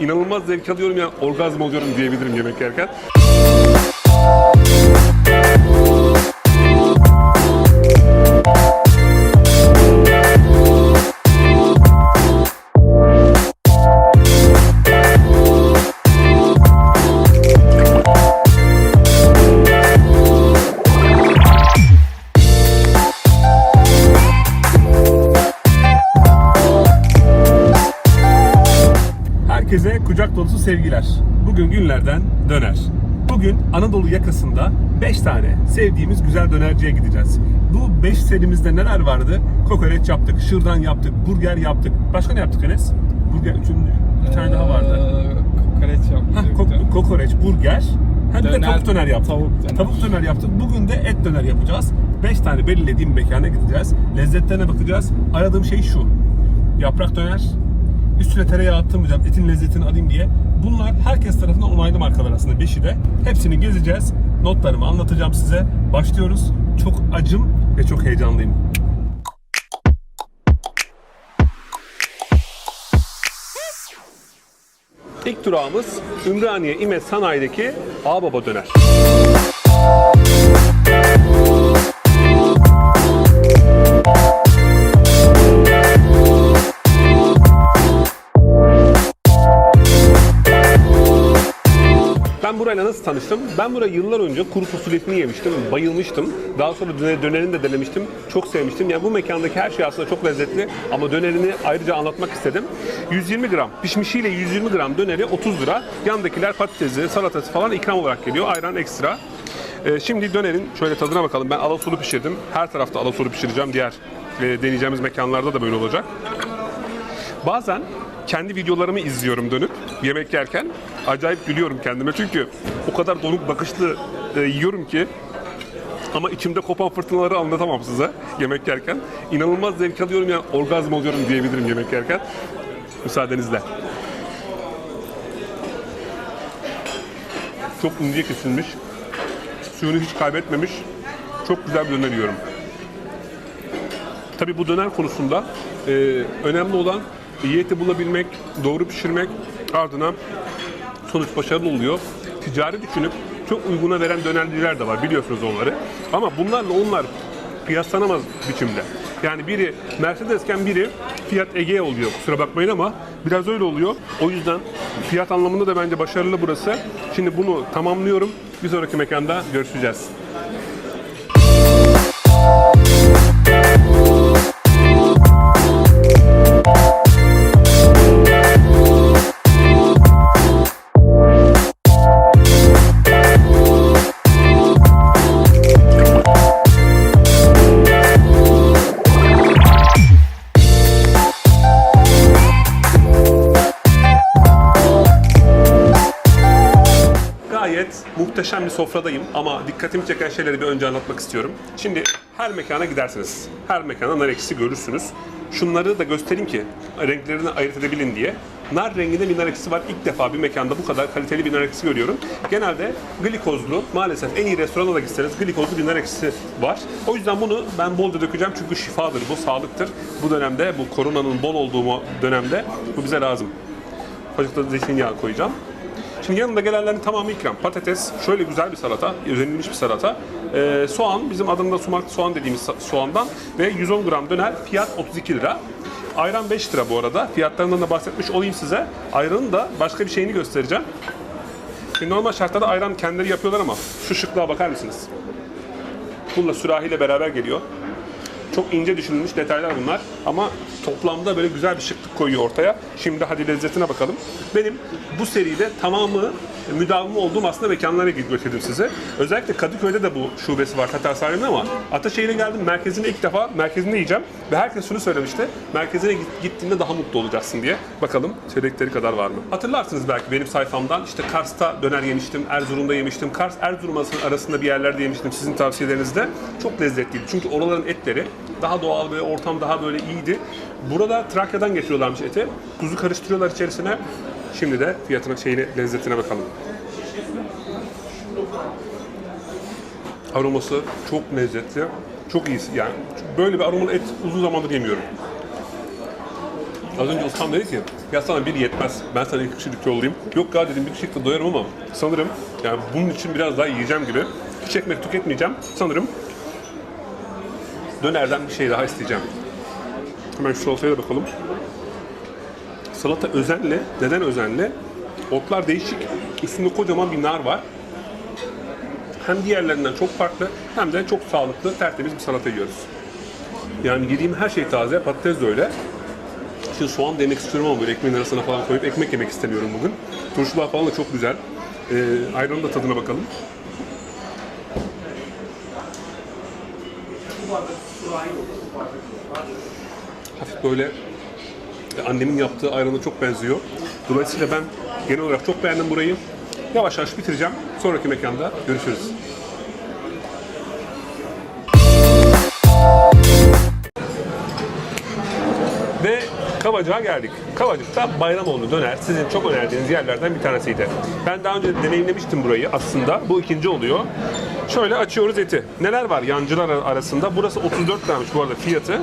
inanılmaz zevk alıyorum yani orgazm oluyorum diyebilirim yemek yerken. Herkese kucak dolusu sevgiler. Bugün günlerden döner. Bugün Anadolu yakasında 5 tane sevdiğimiz güzel dönerciye gideceğiz. Bu 5 serimizde neler vardı? Kokoreç yaptık, şırdan yaptık, burger yaptık. Başka ne yaptık Enes? Burger, üçüncü, bir tane daha vardı. Ee, Kokoreç yaptık. ko- kokoreç, burger. Hem de tavuk döner yaptık. tavuk döner. Tavuk döner yaptık. Bugün de et döner yapacağız. 5 tane belirlediğim mekana gideceğiz. Lezzetlerine bakacağız. Aradığım şey şu. Yaprak döner. Üstüne tereyağı attırmayacağım. Etin lezzetini alayım diye. Bunlar herkes tarafından onaylı markalar aslında. Beşi de. Hepsini gezeceğiz. Notlarımı anlatacağım size. Başlıyoruz. Çok acım ve çok heyecanlıyım. İlk durağımız Ümraniye İmet Sanayi'deki Ağbaba Döner. Burayla nasıl tanıştım? Ben burayı yıllar önce kuru fasulyesini yemiştim, bayılmıştım. Daha sonra döner, dönerini de denemiştim, çok sevmiştim. Yani bu mekandaki her şey aslında çok lezzetli ama dönerini ayrıca anlatmak istedim. 120 gram, pişmişiyle 120 gram döneri 30 lira. Yandakiler patatesi, salatası falan ikram olarak geliyor. Ayran ekstra. Ee, şimdi dönerin şöyle tadına bakalım. Ben alasolu pişirdim. Her tarafta alasolu pişireceğim. Diğer e, deneyeceğimiz mekanlarda da böyle olacak. Bazen kendi videolarımı izliyorum dönüp yemek yerken. Acayip gülüyorum kendime çünkü o kadar donuk bakışlı e, yiyorum ki ama içimde kopan fırtınaları anlatamam size yemek yerken. İnanılmaz zevk alıyorum yani orgazm oluyorum diyebilirim yemek yerken. Müsaadenizle. Çok ince kesilmiş. Suyunu hiç kaybetmemiş. Çok güzel bir döner yiyorum. Tabii bu döner konusunda e, önemli olan iyi eti bulabilmek, doğru pişirmek, ardına sonuç başarılı oluyor. Ticari düşünüp çok uyguna veren dönerciler de var biliyorsunuz onları. Ama bunlarla onlar kıyaslanamaz biçimde. Yani biri Mercedes'ken biri Fiat Egea oluyor kusura bakmayın ama biraz öyle oluyor. O yüzden fiyat anlamında da bence başarılı burası. Şimdi bunu tamamlıyorum. Bir sonraki mekanda görüşeceğiz. Muhteşem bir sofradayım ama dikkatimi çeken şeyleri bir önce anlatmak istiyorum. Şimdi her mekana gidersiniz. Her mekana nar ekşisi görürsünüz. Şunları da göstereyim ki renklerini ayırt edebilin diye. Nar renginde bir nar ekşisi var. İlk defa bir mekanda bu kadar kaliteli bir nar ekşisi görüyorum. Genelde glikozlu, maalesef en iyi restorana da gitseniz glikozlu bir nar ekşisi var. O yüzden bunu ben bolca dökeceğim çünkü şifadır bu, sağlıktır. Bu dönemde, bu koronanın bol olduğu dönemde bu bize lazım. Azıcık zeytinyağı koyacağım. Şimdi yanında gelenlerin tamamı ikram. Patates, şöyle güzel bir salata, özenilmiş bir salata. Ee, soğan, bizim adında sumak soğan dediğimiz soğandan ve 110 gram döner, fiyat 32 lira. Ayran 5 lira bu arada. Fiyatlarından da bahsetmiş olayım size. Ayranın da başka bir şeyini göstereceğim. Şimdi normal şartlarda ayran kendileri yapıyorlar ama şu şıklığa bakar mısınız? Bununla sürahiyle beraber geliyor. Çok ince düşünülmüş detaylar bunlar ama toplamda böyle güzel bir şıklık koyuyor ortaya. Şimdi hadi lezzetine bakalım. Benim bu seride tamamı müdavimi olduğum aslında mekanlara götürdüm size. Özellikle Kadıköy'de de bu şubesi var Tatar Sarayı'nın ama Ataşehir'e geldim. Merkezine ilk defa merkezinde yiyeceğim. Ve herkes şunu söylemişti. Merkezine git- gittiğinde daha mutlu olacaksın diye. Bakalım söyledikleri kadar var mı? Hatırlarsınız belki benim sayfamdan işte Kars'ta döner yemiştim, Erzurum'da yemiştim. Kars Erzurum arasında bir yerlerde yemiştim sizin tavsiyelerinizde. Çok lezzetliydi. Çünkü oraların etleri daha doğal ve ortam daha böyle iyiydi. Burada Trakya'dan getiriyorlarmış eti. Kuzu karıştırıyorlar içerisine. Şimdi de fiyatına, şeyine, lezzetine bakalım. Aroması çok lezzetli. Çok iyi. Yani böyle bir aromalı et uzun zamandır yemiyorum. Az önce ustam dedi ki ya sana bir yetmez. Ben sana iki kişilik yollayayım. Yok ya dedim bir kişilikle doyarım ama sanırım yani bunun için biraz daha yiyeceğim gibi. Hiç ekmek tüketmeyeceğim. Sanırım dönerden bir şey daha isteyeceğim. Hemen şu salataya da bakalım. Salata özenli. Neden özenli? Otlar değişik. Üstünde kocaman bir nar var. Hem diğerlerinden çok farklı hem de çok sağlıklı, tertemiz bir salata yiyoruz. Yani yediğim her şey taze, patates de öyle. Şimdi soğan da yemek istiyorum ama böyle ekmeğin arasına falan koyup ekmek yemek istemiyorum bugün. Turşular falan da çok güzel. Ee, ayranın da tadına bakalım. Hafif böyle annemin yaptığı ayrana çok benziyor. Dolayısıyla ben genel olarak çok beğendim burayı. Yavaş yavaş bitireceğim. Sonraki mekanda görüşürüz. Ve Kavacık'a geldik. Kavacık'ta Bayramoğlu döner sizin çok önerdiğiniz yerlerden bir tanesiydi. Ben daha önce deneyimlemiştim burayı aslında. Bu ikinci oluyor. Şöyle açıyoruz eti. Neler var yancılar ar- arasında? Burası 34 liraymış bu arada fiyatı.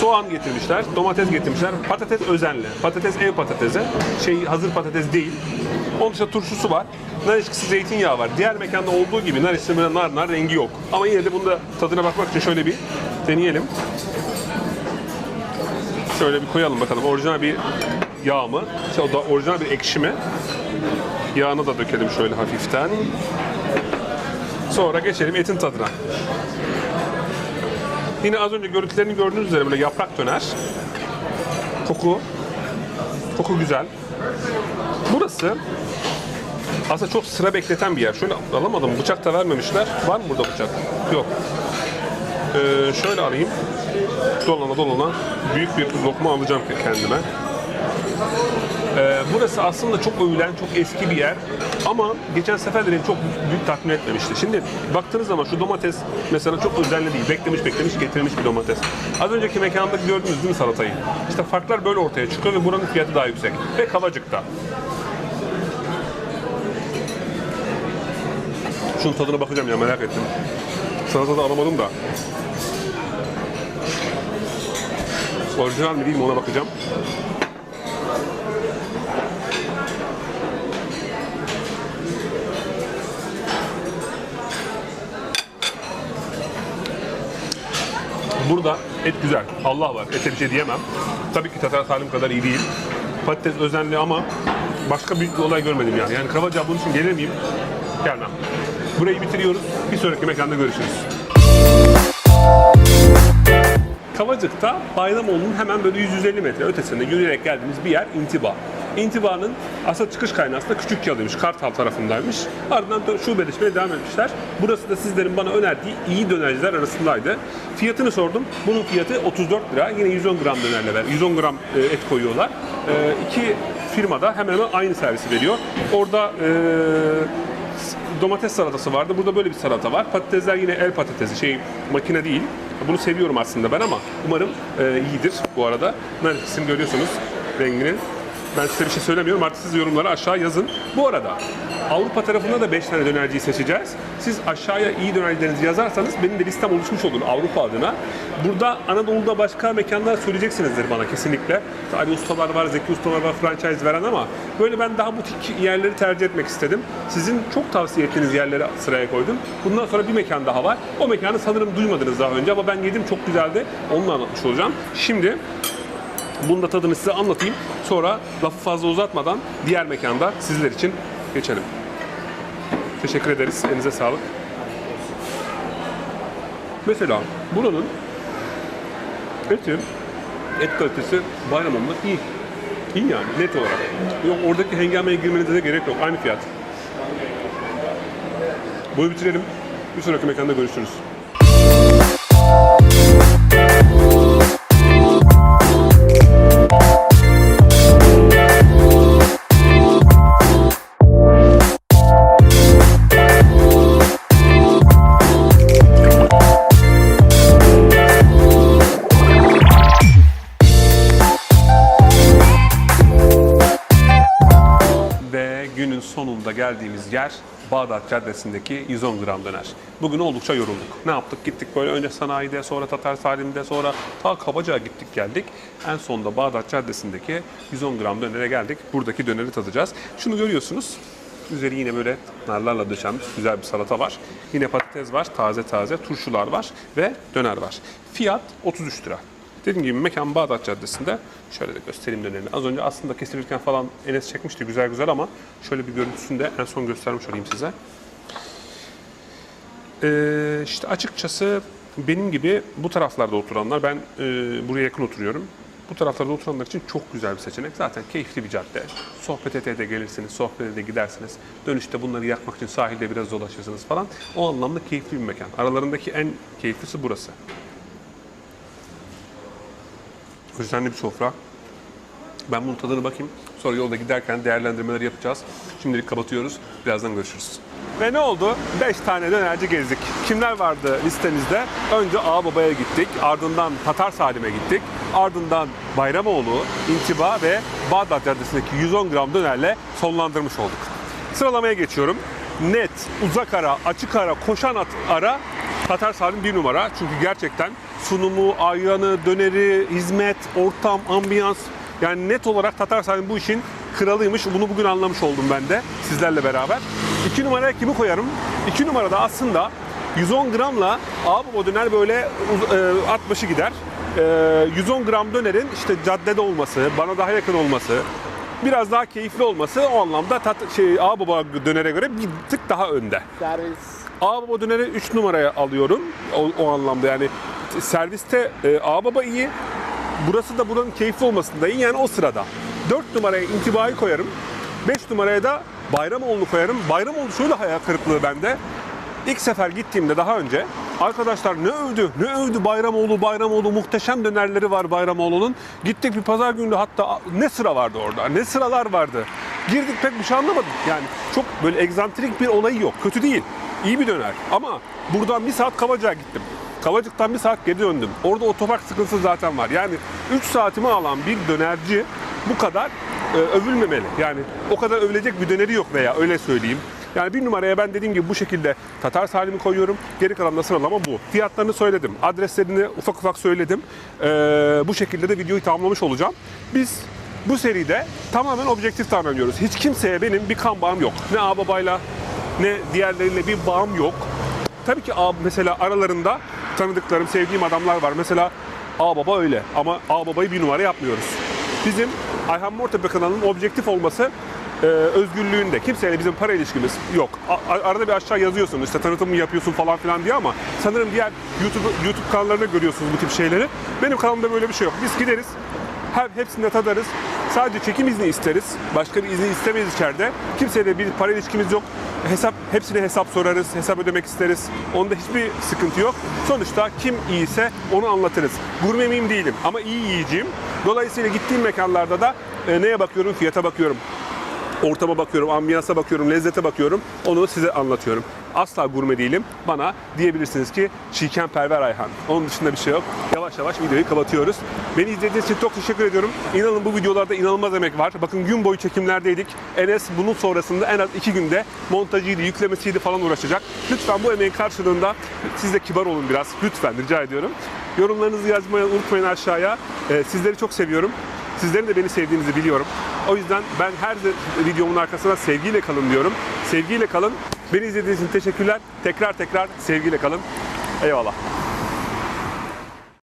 Soğan getirmişler, domates getirmişler. Patates özenli. Patates ev patatesi. Şey hazır patates değil. Onun dışında turşusu var. Nar ilişkisi zeytinyağı var. Diğer mekanda olduğu gibi nar ilişkisi böyle nar nar rengi yok. Ama yine de bunda tadına bakmak için şöyle bir deneyelim. Şöyle bir koyalım bakalım. Orijinal bir yağ mı? Şey, o da orijinal bir ekşi mi? Yağını da dökelim şöyle hafiften. Sonra geçelim etin tadına. Yine az önce görüntülerini gördüğünüz üzere böyle yaprak döner. Koku. Koku güzel. Burası aslında çok sıra bekleten bir yer. Şöyle alamadım. Bıçak da vermemişler. Var mı burada bıçak? Yok. Ee, şöyle alayım. Dolana dolana büyük bir lokma alacağım kendime. Ee, burası aslında çok övülen, çok eski bir yer. Ama geçen sefer de beni çok büyük tatmin etmemişti. Şimdi baktığınız zaman şu domates mesela çok özenli değil. Beklemiş beklemiş getirilmiş bir domates. Az önceki mekanda gördünüz değil mi salatayı? İşte farklar böyle ortaya çıkıyor ve buranın fiyatı daha yüksek. Ve Kavacık'ta. Şunun tadına bakacağım ya merak ettim. Salata da alamadım da. Orijinal mi değil mi ona bakacağım. Burada et güzel. Allah var. Ete bir şey diyemem. Tabii ki Tatar Salim kadar iyi değil. Patates özenli ama başka büyük bir olay görmedim yani. Yani Kavaca bunun için gelir miyim? Gelmem. Burayı bitiriyoruz. Bir sonraki mekanda görüşürüz. Kavacık'ta Bayramoğlu'nun hemen böyle 150 metre ötesinde yürüyerek geldiğimiz bir yer İntiba. İntiba'nın asıl çıkış kaynağı aslında Küçük Yalı'ymış, Kartal tarafındaymış. Ardından da şubeleşmeye devam etmişler. Burası da sizlerin bana önerdiği iyi dönerciler arasındaydı. Fiyatını sordum. Bunun fiyatı 34 lira. Yine 110 gram dönerle ver. 110 gram e, et koyuyorlar. E, iki firma da hemen hemen aynı servisi veriyor. Orada e, domates salatası vardı. Burada böyle bir salata var. Patatesler yine el patatesi, şey makine değil. Bunu seviyorum aslında ben ama umarım e, iyidir bu arada. Ben isim görüyorsunuz rengini. Ben size bir şey söylemiyorum. Artık siz yorumlara aşağı yazın. Bu arada Avrupa tarafında da 5 tane dönerciyi seçeceğiz. Siz aşağıya iyi dönercilerinizi yazarsanız benim de listem oluşmuş olur Avrupa adına. Burada Anadolu'da başka mekanlar söyleyeceksinizdir bana kesinlikle. İşte Ali ustalar var, Zeki ustalar var, franchise veren ama böyle ben daha butik yerleri tercih etmek istedim. Sizin çok tavsiye ettiğiniz yerleri sıraya koydum. Bundan sonra bir mekan daha var. O mekanı sanırım duymadınız daha önce ama ben yedim çok güzeldi. Onu anlatmış olacağım. Şimdi bunun da tadını size anlatayım. Sonra lafı fazla uzatmadan diğer mekanda sizler için geçelim. Teşekkür ederiz. Elinize sağlık. Mesela buranın eti, et kalitesi bayramında iyi. İyi yani net olarak. Yok oradaki hengameye girmenize de gerek yok. Aynı fiyat. Bunu bitirelim. Bir sonraki mekanda görüşürüz. Geldiğimiz yer Bağdat Caddesi'ndeki 110 gram döner. Bugün oldukça yorulduk. Ne yaptık? Gittik böyle önce sanayide, sonra Tatar Salim'de, sonra ta Kabacak'a gittik geldik. En sonunda Bağdat Caddesi'ndeki 110 gram dönere geldik. Buradaki döneri tadacağız. Şunu görüyorsunuz. Üzeri yine böyle narlarla döşenmiş güzel bir salata var. Yine patates var, taze taze turşular var ve döner var. Fiyat 33 lira. Dediğim gibi mekan Bağdat Caddesi'nde. Şöyle de göstereyim dönerini. Az önce aslında kesilirken falan Enes çekmişti güzel güzel ama şöyle bir görüntüsünü de en son göstermiş olayım size. Ee, işte açıkçası benim gibi bu taraflarda oturanlar, ben e, buraya yakın oturuyorum. Bu taraflarda oturanlar için çok güzel bir seçenek. Zaten keyifli bir cadde. Sohbet ete de gelirsiniz, sohbet ete de gidersiniz. Dönüşte bunları yakmak için sahilde biraz dolaşırsınız falan. O anlamda keyifli bir mekan. Aralarındaki en keyiflisi burası. Özenli bir sofra. Ben bunun tadına bakayım. Sonra yolda giderken değerlendirmeleri yapacağız. Şimdilik kapatıyoruz. Birazdan görüşürüz. Ve ne oldu? 5 tane dönerci gezdik. Kimler vardı listemizde? Önce Ağababa'ya gittik. Ardından Tatar Salim'e gittik. Ardından Bayramoğlu, İntiba ve Bağdat Caddesi'ndeki 110 gram dönerle sonlandırmış olduk. Sıralamaya geçiyorum. Net, uzak ara, açık ara, koşan ara Tatar Salim bir numara. Çünkü gerçekten sunumu, ayranı, döneri, hizmet, ortam, ambiyans yani net olarak Tatar Salim bu işin kralıymış. Bunu bugün anlamış oldum ben de sizlerle beraber. İki numaraya kimi koyarım? İki numarada aslında 110 gramla abi döner böyle e, at başı gider. E, 110 gram dönerin işte caddede olması, bana daha yakın olması, biraz daha keyifli olması o anlamda tat, şey, Ağbaba dönere göre bir tık daha önde. Servis. Ağbaba döneri 3 numaraya alıyorum o, o anlamda yani serviste e, Ağbaba iyi. Burası da buranın keyifli olmasında iyi yani o sırada. 4 numaraya intibayı koyarım. 5 numaraya da Bayramoğlu koyarım. Bayramoğlu şöyle hayal kırıklığı bende. İlk sefer gittiğimde daha önce arkadaşlar ne övdü, ne övdü Bayramoğlu, Bayramoğlu muhteşem dönerleri var Bayramoğlu'nun. Gittik bir pazar günü hatta ne sıra vardı orada, ne sıralar vardı. Girdik pek bir şey anlamadım. Yani çok böyle egzantrik bir olayı yok. Kötü değil. İyi bir döner. Ama buradan bir saat Kavacık'a gittim. Kavacık'tan bir saat geri döndüm. Orada otopark sıkıntısı zaten var. Yani 3 saatimi alan bir dönerci bu kadar e, övülmemeli. Yani o kadar övülecek bir döneri yok veya öyle söyleyeyim. Yani bir numaraya ben dediğim gibi bu şekilde Tatar Salim'i koyuyorum. Geri kalan da sıralama bu. Fiyatlarını söyledim. Adreslerini ufak ufak söyledim. Ee, bu şekilde de videoyu tamamlamış olacağım. Biz bu seride tamamen objektif davranıyoruz. Hiç kimseye benim bir kan bağım yok. Ne ağababayla ne diğerleriyle bir bağım yok. Tabii ki mesela aralarında tanıdıklarım, sevdiğim adamlar var. Mesela ağababa öyle ama ağababayı bir numara yapmıyoruz. Bizim Ayhan Mortepe kanalının objektif olması e, özgürlüğünde. Kimseyle bizim para ilişkimiz yok. A- a- arada bir aşağı yazıyorsun işte tanıtım mı yapıyorsun falan filan diye ama sanırım diğer YouTube YouTube kanallarında görüyorsunuz bu tip şeyleri. Benim kanalımda böyle bir şey yok. Biz gideriz, her, hepsini de tadarız. Sadece çekim izni isteriz. Başka bir izni istemeyiz içeride. Kimseyle bir para ilişkimiz yok. Hesap hepsine hesap sorarız, hesap ödemek isteriz. Onda hiçbir sıkıntı yok. Sonuçta kim iyiyse onu anlatırız. Gurme miyim değilim ama iyi yiyeceğim. Dolayısıyla gittiğim mekanlarda da e, neye bakıyorum? Fiyata bakıyorum ortama bakıyorum, ambiyansa bakıyorum, lezzete bakıyorum. Onu size anlatıyorum. Asla gurme değilim. Bana diyebilirsiniz ki Çiğken Perver Ayhan. Onun dışında bir şey yok. Yavaş yavaş videoyu kapatıyoruz. Beni izlediğiniz için çok teşekkür ediyorum. İnanın bu videolarda inanılmaz emek var. Bakın gün boyu çekimlerdeydik. Enes bunun sonrasında en az iki günde montajıydı, yüklemesiydi falan uğraşacak. Lütfen bu emeğin karşılığında siz de kibar olun biraz. Lütfen rica ediyorum. Yorumlarınızı yazmayı unutmayın aşağıya. Ee, sizleri çok seviyorum. Sizlerin de beni sevdiğinizi biliyorum. O yüzden ben her videomun arkasına sevgiyle kalın diyorum. Sevgiyle kalın. Beni izlediğiniz için teşekkürler. Tekrar tekrar sevgiyle kalın. Eyvallah.